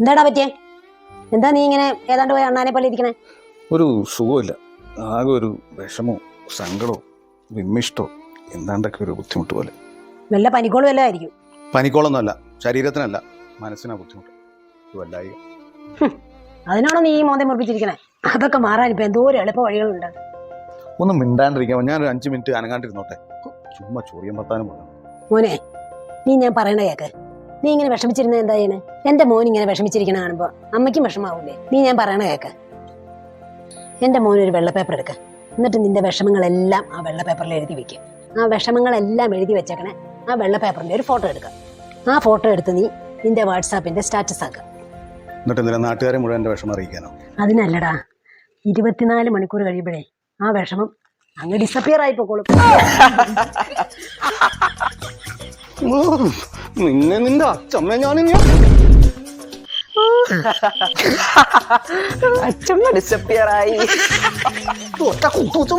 എന്താടാ പറ്റിയേ? എന്താ നീ ഇങ്ങനെ ഏതാണ്ട് പോയി അണ്ണാനെ പോലെ ഇരിക്കണേ? ഒരു സുഖമില്ല ആകെ ഒരു വിഷമോ സങ്കടവും വിമ്മിഷ്ടോ എന്താണ്ടൊക്കെ ഒരു ബുദ്ധിമുട്ട് പോലെ. നല്ല പനിക്കോളും വല്ല ആയിരിക്കും. പനിക്കോളൊന്നുമല്ല ശരീരത്തിനല്ല മനസ്സിനാ ബുദ്ധിമുട്ട്. വല്ലായി അതിനാണോ നീ ഈ മോന്തം മുറിപ്പിച്ചിരിക്കണേ? അതൊക്കെ മാറാൻ ഇപ്പൊ എന്തോ ഒരു എളുപ്പ വഴികളുണ്ട്. ഒന്ന് ഞാൻ ഒരു അഞ്ച് മിനിറ്റ് അനങ്ങാണ്ടിരുന്നോട്ടെ. ചുമ്മാ ചോറിയാൻ പത്താനും മോനെ നീ ഞാൻ പറയണ കേക്ക്. നീ ഇങ്ങനെ വിഷമിച്ചിരുന്ന എന്താ ചെയ്യണേ? എന്റെ മോൻ ഇങ്ങനെ വിഷമിച്ചിരിക്കണ കാണുമ്പോ അമ്മയ്ക്കും വിഷമാവൂലേ? നീ ഞാൻ പറയണ കേക്ക്. എന്റെ മോൻ ഒരു വെള്ള പേപ്പർ എടുക്ക. എന്നിട്ട് നിന്റെ വിഷമങ്ങളെല്ലാം ആ വെള്ള പേപ്പറിൽ എഴുതി വെക്കും. ആ വിഷമങ്ങളെല്ലാം എഴുതി വെച്ചേക്കണേ ആ വെള്ള പേപ്പറിന്റെ ഒരു ഫോട്ടോ എടുക്കുക ആ ഫോട്ടോ എടുത്ത് നീ നിന്റെ വാട്സാപ്പിന്റെ സ്റ്റാറ്റസ് ആക്കുക എന്നിട്ട് എന്തിനാ നാട്ടുകാരെ മുഴുവൻ എന്റെ വിഷമം അറിയിക്കാനോ? അതിനല്ലടാ. ഇരുപത്തിനാല് മണിക്കൂർ കഴിയുമ്പോഴേ ആ വിഷമം അങ്ങ് ഡിസപ്പിയർ ആയി പോക്കോളും. നിന്നെ നിന്റെ അച്ഛമ്മ ഞാൻ അച്ഛമ്മ ഡിസപ്പിയർ ആയി. ഒറ്റ കുത്തു